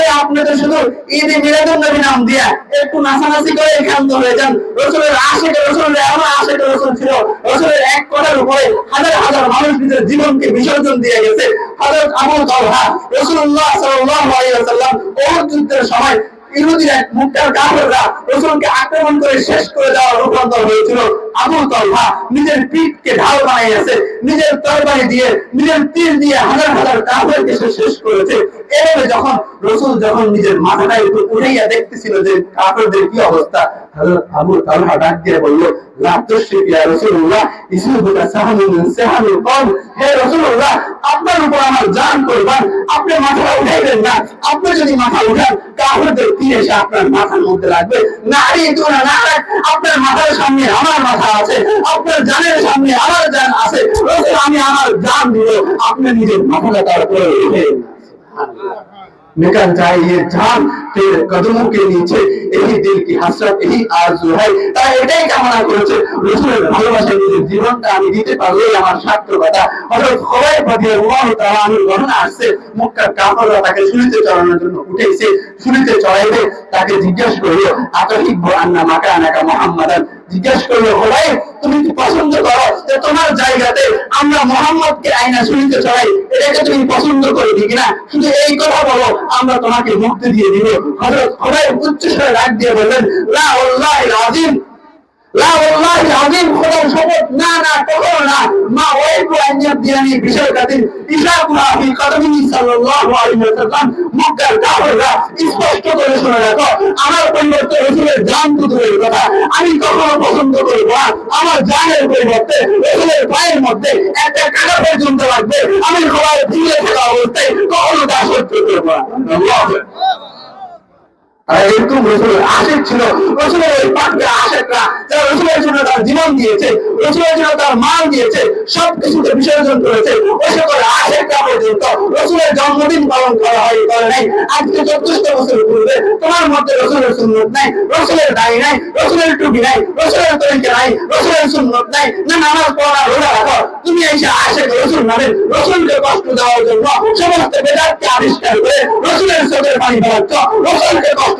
আরে আপনি তো শুধু ঈদে মিলাদুন নবী নাম দিয়া একটু নাচানাচি করে হয়ে যান। রসুলের আশেকে, রসুলের এমন আশেকে রসুল ছিল। রসুলের এক কথার উপরে হাজার হাজার মানুষ নিজের জীবনকে বিসর্জন দিয়ে গেছে। হযরত যুদ্ধের সময় ইহুদিরা, মুক্তার কাফেররা রসুলকে আক্রমণ করে শেষ করে দেওয়ার রূপান্তর হয়েছিল। আবু তলহা নিজের পিঠকে ঢাল বানিয়েছে, নিজের তরবারি দিয়ে, নিজের তীর দিয়ে হাজার হাজার কাফেরকে সে শেষ করেছে। এভাবে যখন রসুল যখন নিজের মাথাটা একটু উঠাইয়া দেখতেছিল যে কাফেরদের কি অবস্থা, হযরত আবু তালহা ডাক দিয়ে বলল, লা তুশরিক ইয়া রাসূলুল্লাহ মিন কওম, হে রাসূলুল্লাহ, আপনার উপর আমার জান কুরবান, আপনি মাথা উঠাইবেন না। আপনি যদি মাথা উঠান, কাফেরদের তীর এসে আপনার মাথার মধ্যে লাগবে। নারী তুনা না আপনার মাথার সামনে আমার মাথা আছে আপনার জানের সামনে আমার জান আছে রসুল আমি আমার জান দিব আপনি নিজের মাথাটা তার উপরে উঠে निकल जाए ये जान तेरे कदमों के नीचे यही दिल की हसरत यही आरजू है তাই এটাই কামনা করেছে রসুলের ভালোবাসা নিজের জীবনটা আমি দিতে পারলেই আমার সার্থকতা হযরত খুবাইব রাদিয়াল্লাহু তাআলা আনহু ঘটনা আসছে মক্কার কাফেররা তাকে শুনিতে চড়ানোর জন্য উঠেছে শুনিতে চড়াইবে তাকে জিজ্ঞাসা করলো আতহিব্বু আন্না মাকানাকা মুহাম্মাদান জিজ্ঞাসা করল, ভাই, তুমি কি পছন্দ করো যে তোমার জায়গাতে আমরা মোহাম্মদকে আইনা শুনিতে চাই এটাকে তুমি পছন্দ করে ঠিক না? শুধু এই কথা বলো, আমরা তোমাকে মুক্তি দিয়ে দিব। খুবাইব উচ্চ স্বরে ডাক দিয়ে বললেন, লা আল্লাহ আজিম লা আল্লাহ আজিম খোদার শপথ না না কখনো না মা ওয়াইকু আইয়াত দিয়ানি বিষয়টাদিন ইশাকুহা ফি সাল্লাল্লাহু আলাইহি ওয়াসাল্লাম মক্কার কাফেররা স্পষ্ট করে শুনে রাখো, আমার পরিবর্তে রাসূলের জান তো কথা। আমি কখনো পছন্দ করব না। আমার জানের পরিবর্তে রাসূলের পায়ের মধ্যে একটা কাটা পর্যন্ত লাগবে। আমি সবাই ফিরে থাকা অবস্থায় কখনো সহ্য করব না। এরকম ছিল। রসুলের ওই পাককে আশেকরা, যারা রসুলের জন্য তার জীবন দিয়েছে, রসুলের জন্য তার মাল দিয়েছে সব কিছুকে বিসর্জন করেছে ওই সকল পর্যন্ত রসুলের জন্মদিন পালন করা হয় করে নাই। আজকে বছর পূর্বে তোমার মধ্যে রসুলের সুন্নত নাই, রসুলের দায়ী নাই, রসুলের টুপি নাই, রসুলের তরিকা নাই, রসুলের সুন্নত নাই, না নামাজ পড়া রোজা রাখো, তুমি এসে আশেক রসুল নামে রসুলকে কষ্ট দেওয়ার জন্য সমস্ত বেদাতকে আবিষ্কার করে রসুলের চোখের পানি ফেলাচ্ছ, রসুলকে কষ্ট